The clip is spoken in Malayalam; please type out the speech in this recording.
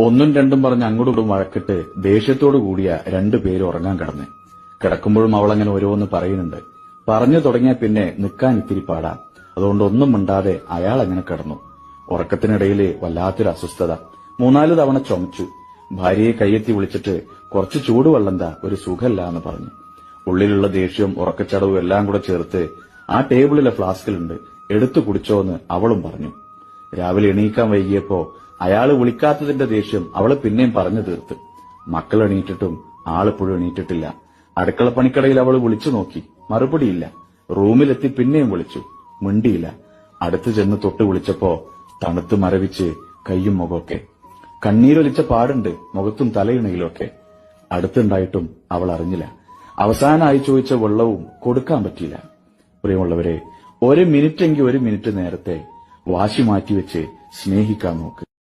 ഒന്നും രണ്ടും പറഞ്ഞ് അങ്ങോട്ടും വഴക്കിട്ട് ദേഷ്യത്തോടു കൂടിയ പേര് ഉറങ്ങാൻ കിടന്ന്. കിടക്കുമ്പോഴും അവളങ്ങനെ ഓരോന്ന് പറയുന്നുണ്ട്. പറഞ്ഞു തുടങ്ങിയ പിന്നെ നിൽക്കാൻ ഇത്തിരി പാടാ. അതുകൊണ്ട് ഒന്നും മിണ്ടാതെ അയാൾ അങ്ങനെ കിടന്നു. ഉറക്കത്തിനിടയിൽ വല്ലാത്തൊരു അസ്വസ്ഥത. മൂന്നാൽ തവണ ചുമച്ചു. ഭാര്യയെ കയ്യെത്തി വിളിച്ചിട്ട് കുറച്ച് ചൂടുവെള്ളം ഒരു സുഖമല്ല എന്ന് പറഞ്ഞു. ഉള്ളിലുള്ള ദേഷ്യവും ഉറക്കച്ചടവും എല്ലാം കൂടെ ചേർത്ത് ആ ടേബിളിലെ ഫ്ലാസ്കിലുണ്ട്. എടുത്തു കുടിച്ചോ എന്ന് അവളും പറഞ്ഞു. രാവിലെ എണീക്കാൻ വൈകിയപ്പോ അയാൾ വിളിക്കാത്തതിന്റെ ദേഷ്യം അവൾ പിന്നെയും പറഞ്ഞു തീർത്ത്. മക്കൾ എണീറ്റിട്ടും ആളിപ്പോഴും എണീറ്റിട്ടില്ല. അടുക്കള പണിക്കടയിൽ അവൾ വിളിച്ചു നോക്കി. മറുപടിയില്ല. റൂമിലെത്തി പിന്നെയും വിളിച്ചു. മിണ്ടിയില്ല. അടുത്തു ചെന്ന് തൊട്ട് വിളിച്ചപ്പോ തണുത്ത് മരവിച്ച് കയ്യും മുഖമൊക്കെ. കണ്ണീരൊലിച്ച പാടുണ്ട് മുഖത്തും തലയിണയിലൊക്കെ. അടുത്തുണ്ടായിട്ടും അവൾ അറിഞ്ഞില്ല. അവസാനമായി ചോദിച്ച വെള്ളവും കൊടുക്കാൻ പറ്റിയില്ല. പ്രിയമുള്ളവരെ ഒരു മിനിറ്റെങ്കിൽ ഒരു മിനിറ്റ് നേരത്തെ വാശി മാറ്റിവെച്ച് സ്നേഹിക്കാൻ നോക്ക്.